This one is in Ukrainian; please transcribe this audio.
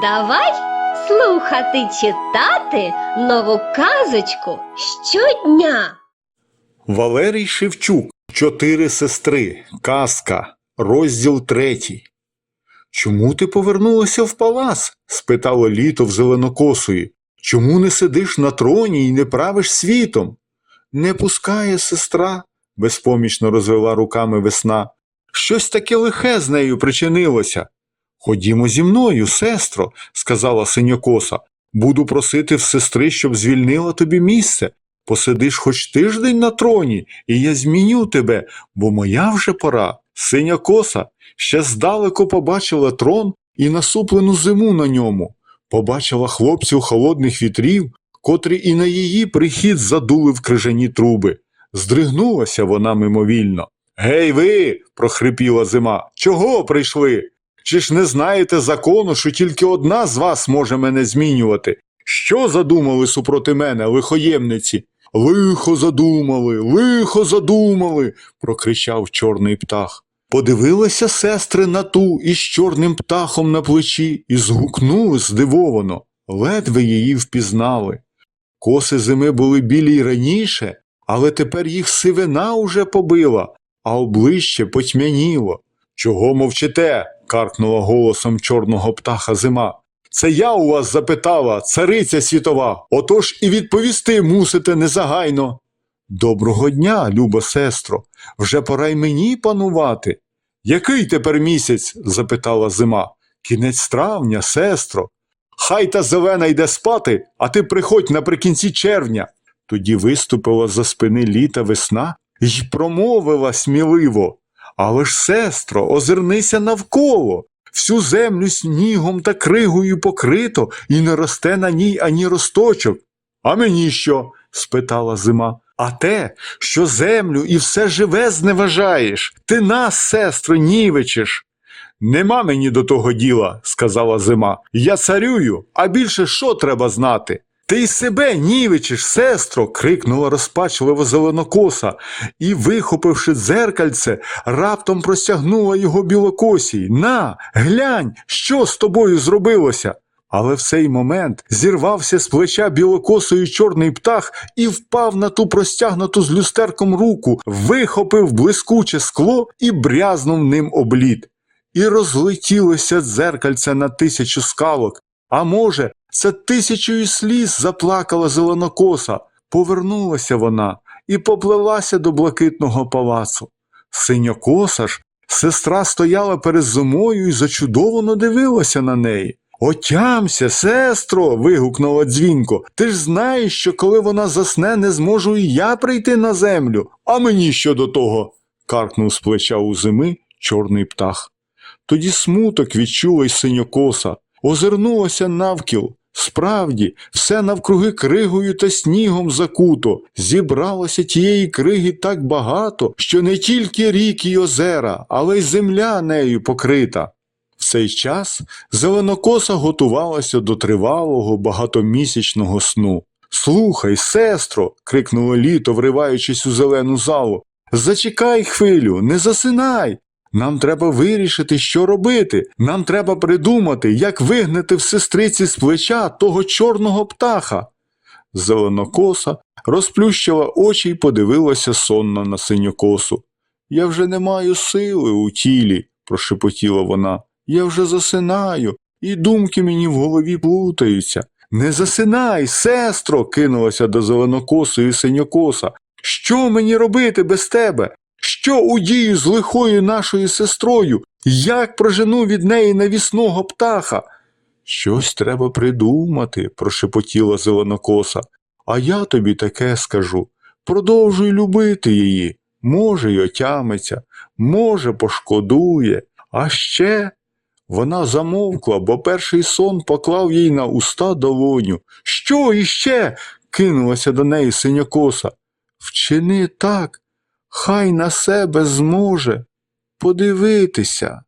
Давай слухати читати нову казочку щодня. Валерій Шевчук. Чотири сестри. Казка. Розділ третій. Чому ти повернулася в палац? спитало літо в зеленокосої. Чому не сидиш на троні і не правиш світом? Не пускає сестра, безпомічно розвела руками весна. Щось таке лихе з нею причинилося. Ходімо зі мною, сестро, сказала синьокоса. Буду просити в сестри, щоб звільнила тобі місце. Посидиш хоч тиждень на троні, і я зміню тебе, бо моя вже пора. Синя коса ще здалеку побачила трон і насуплену зиму на ньому, побачила хлопців холодних вітрів, котрі і на її прихід задули в крижані труби. Здригнулася вона мимовільно. Гей ви, прохрипіла зима, чого прийшли? Чи ж не знаєте закону, що тільки одна з вас може мене змінювати? Що задумали супроти мене, лихоємниці? Лихо задумали, лихо задумали, прокричав чорний птах. Подивилися сестри на ту із чорним птахом на плечі і згукнули здивовано, ледве її впізнали. Коси зими були білі й раніше, але тепер їх сивина уже побила, а обличчя потьмяніло. Чого мовчите? Каркнула голосом чорного птаха зима. Це я у вас запитала, цариця світова, отож і відповісти мусите незагайно. Доброго дня, любо сестро, вже пора й мені панувати. Який тепер місяць? запитала зима. Кінець травня, сестро. Хай та зелена йде спати, а ти приходь наприкінці червня. Тоді виступила за спини літа весна й промовила сміливо. Але ж, сестро, озирнися навколо. Всю землю снігом та кригою покрито, і не росте на ній ані росточок. А мені що? спитала зима. А те, що землю і все живе зневажаєш. Ти нас, сестро, нівечиш. Нема мені до того діла, сказала зима. Я царюю, а більше що треба знати? Ти й себе нівечиш, сестро. крикнула розпачливо зеленокоса і, вихопивши дзеркальце, раптом простягнула його білокосій. На, глянь, що з тобою зробилося. Але в цей момент зірвався з плеча білокосою чорний птах і впав на ту простягнуту з люстерком руку, вихопив блискуче скло і брязнув ним облід. І розлетілося дзеркальце на тисячу скалок. А може, це тисячою сліз заплакала зеленокоса. Повернулася вона і поплелася до блакитного палацу. Синьокоса ж, сестра стояла перед зимою і зачудовано дивилася на неї. Отямся, сестро. вигукнула дзвінко. Ти ж знаєш, що коли вона засне, не зможу і я прийти на землю. А мені що до того? каркнув з плеча у зими чорний птах. Тоді смуток відчула й синьокоса, озирнулася навкіл. Справді, все навкруги кригою та снігом закуто, зібралося тієї криги так багато, що не тільки ріки й озера, але й земля нею покрита. В цей час зеленокоса готувалася до тривалого багатомісячного сну. Слухай, сестро. крикнуло літо, вриваючись у зелену залу. Зачекай хвилю, не засинай. Нам треба вирішити, що робити. Нам треба придумати, як вигнати в сестриці з плеча того чорного птаха. Зеленокоса розплющила очі й подивилася сонно на синьокосу. Я вже не маю сили у тілі, прошепотіла вона. Я вже засинаю, і думки мені в голові плутаються. Не засинай, сестро, кинулася до зеленокосої синьокоса. Що мені робити без тебе? Що удію з лихою нашою сестрою? Як прожену від неї навісного птаха? Щось треба придумати, прошепотіла зеленокоса. А я тобі таке скажу. Продовжуй любити її. Може, й отямиться, може, пошкодує. А ще вона замовкла, бо перший сон поклав їй на уста долоню. Що іще? кинулася до неї синякоса. Вчини так, хай на себе зможе подивитися.